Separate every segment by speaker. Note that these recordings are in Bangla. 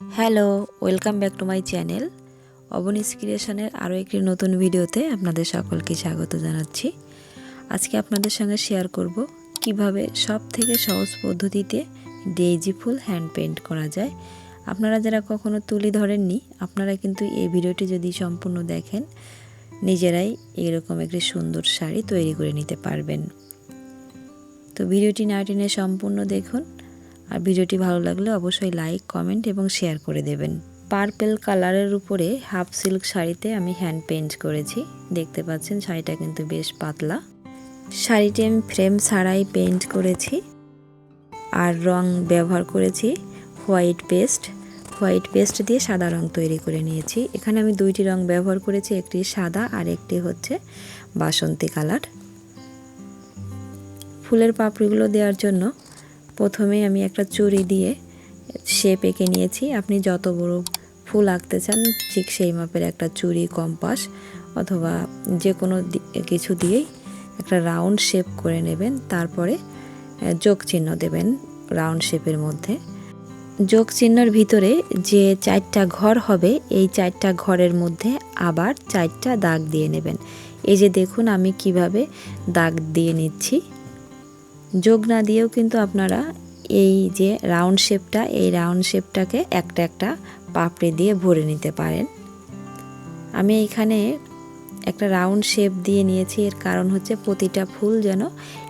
Speaker 1: Hello, welcome back to my channel. Abanish ক্রিয়েশনের আরও একটি নতুন ভিডিওতে আপনাদের সকলকে স্বাগত জানাচ্ছি। আজকে আপনাদের সঙ্গে শেয়ার করব কীভাবে সব থেকে সহজ পদ্ধতিতে ডেইজি ফুল হ্যান্ড পেন্ট করা যায়। আপনারা যারা কখনো তুলি ধরেননি, আপনারা কিন্তু এই ভিডিওটি যদি সম্পূর্ণ দেখেন, নিজেরাই এরকম একটি সুন্দর শাড়ি তৈরি করে নিতে পারবেন। তো ভিডিওটি না টেনে সম্পূর্ণ দেখুন। আর ভিডিওটি ভালো লাগলে অবশ্যই লাইক, কমেন্ট এবং শেয়ার করে দেবেন। পার্পেল কালারের উপরে হাফ সিল্ক শাড়িতে আমি হ্যান্ড পেন্ট করেছি। দেখতে পাচ্ছেন শাড়িটা কিন্তু বেশ পাতলা। শাড়িটি আমি ফ্রেম ছাড়াই পেন্ট করেছি। আর রং ব্যবহার করেছি হোয়াইট পেস্ট। হোয়াইট পেস্ট দিয়ে সাদা রং তৈরি করে নিয়েছি। এখানে আমি দুইটি রং ব্যবহার করেছি, একটি সাদা আর একটি হচ্ছে বাসন্তী কালার। ফুলের পাপড়িগুলো দেওয়ার জন্য প্রথমে আমি একটা চুড়ি দিয়ে শেপ এঁকে নিয়েছি। আপনি যত বড় ফুল আঁকতে চান, ঠিক সেই মাপের একটা চুড়ি, কম্পাস অথবা যে কোনো কিছু দিয়েই একটা রাউন্ড শেপ করে নেবেন। তারপরে যোগ চিহ্ন দেবেন রাউন্ড শেপের মধ্যে। যোগ চিহ্নর ভিতরে যে চারটা ঘর হবে, এই চারটা ঘরের মধ্যে আবার চারটা দাগ দিয়ে নেবেন। এই যে দেখুন আমি কীভাবে দাগ দিয়ে নিচ্ছি। যোগ না দিয়েও কিন্তু আপনারা এই যে রাউন্ড শেপটা এই রাউন্ড শেপটাকে একটা একটা পাপড়ি দিয়ে ভরে নিতে পারেন। আমি এখানে একটা রাউন্ড শেপ দিয়ে নিয়েছি, এর কারণ হচ্ছে প্রতিটা ফুল যেন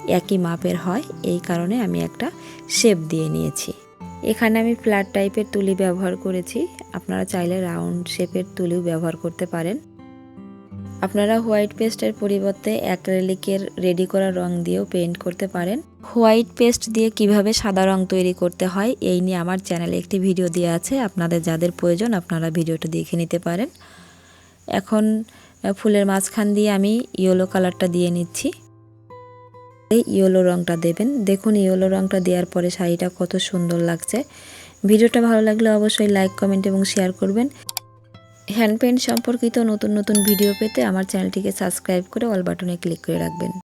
Speaker 1: একই মাপের হয়, এই কারণে আমি একটা শেপ দিয়ে নিয়েছি। এখানে আমি ফ্ল্যাট টাইপের তুলি ব্যবহার করেছি, আপনারা চাইলে রাউন্ড শেপের তুলিও ব্যবহার করতে পারেন। আপনারা হোয়াইট পেস্টের পরিবর্তে অ্যাক্রেলিকের রেডি করা রং দিয়েও পেইন্ট করতে পারেন। হোয়াইট পেস্ট দিয়ে কীভাবে সাদা রং তৈরি করতে হয়, এই নিয়ে আমার চ্যানেলে একটি ভিডিও দেওয়া আছে। আপনাদের যাদের প্রয়োজন, আপনারা ভিডিওটা দেখে নিতে পারেন। এখন ফুলের মাঝখান দিয়ে আমি ইয়েলো কালারটা দিয়ে নিচ্ছি। এই ইয়েলো রংটা দেবেন। দেখুন, ইয়েলো রংটা দেওয়ার পরে শাড়িটা কত সুন্দর লাগছে। ভিডিওটা ভালো লাগলে অবশ্যই লাইক, কমেন্ট এবং শেয়ার করবেন। হ্যান্ড পেন্ট সম্পর্কিত নতুন নতুন ভিডিও পেতে আমার চ্যানেলটিকে সাবস্ক্রাইব করে অল বাটনে ক্লিক করে রাখবেন।